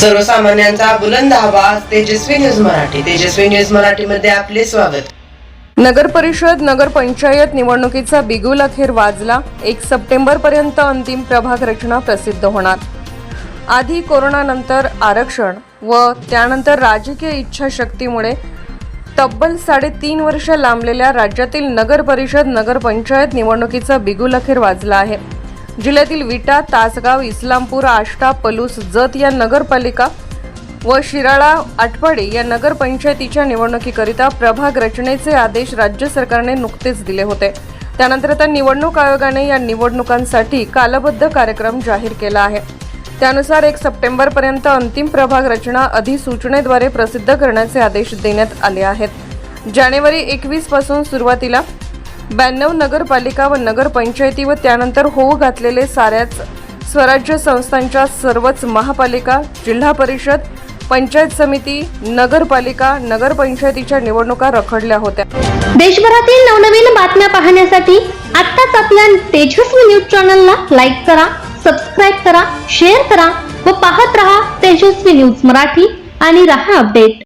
सर्वसामान्यांचा बुलंद आवाज तेजस्वी न्यूज मराठी. तेजस्वी न्यूज मराठी मध्ये आपले स्वागत. नगर परिषद नगर पंचायत निवडणुकीचा बिगुल अखेर वाजला. एक सप्टेंबर पर्यंत अंतिम प्रभाग रचना प्रसिद्ध होणार. आधी कोरोनानंतर आरक्षण व त्यानंतर राजकीय इच्छाशक्तीमुळे तब्बल साडेतीन वर्ष लांबलेल्या राज्यातील नगर परिषद नगर पंचायत निवडणुकीचा बिगुल अखेर वाजला आहे. जिल्ह्यातील विटा तासगाव इस्लामपूर आष्टा पलूस जत या नगरपालिका व शिराळा आठवाडे या नगरपंचायतीच्या निवडणुकीकरिता प्रभाग रचनेचे आदेश राज्य सरकारने नुकतेच दिले होते. त्यानंतर आता निवडणूक आयोगाने या निवडणुकांसाठी कालबद्ध कार्यक्रम जाहीर केला आहे. त्यानुसार एक सप्टेंबरपर्यंत अंतिम प्रभाग रचना अधिसूचनेद्वारे प्रसिद्ध करण्याचे आदेश देण्यात आले आहेत. जानेवारी एकवीसपासून सुरुवातीला ब्याण्णव नगरपालिका व नगरपंचायती व त्यानंतर होऊ घातलेले साऱ्याच स्वराज्य संस्थांच्या सर्वच महापालिका जिल्हा परिषद पंचायत समिती नगरपालिका नगरपंचायतीच्या निवडणुका रखडल्या होत्या. देशभरातील नवनवीन बातम्या पाहण्यासाठी आत्ताच आपल्या तेजस्वी न्यूज चॅनलला लाईक करा सबस्क्राईब करा शेअर करा व पाहत रहा तेजस्वी न्यूज मराठी आणि रहा अपडेट.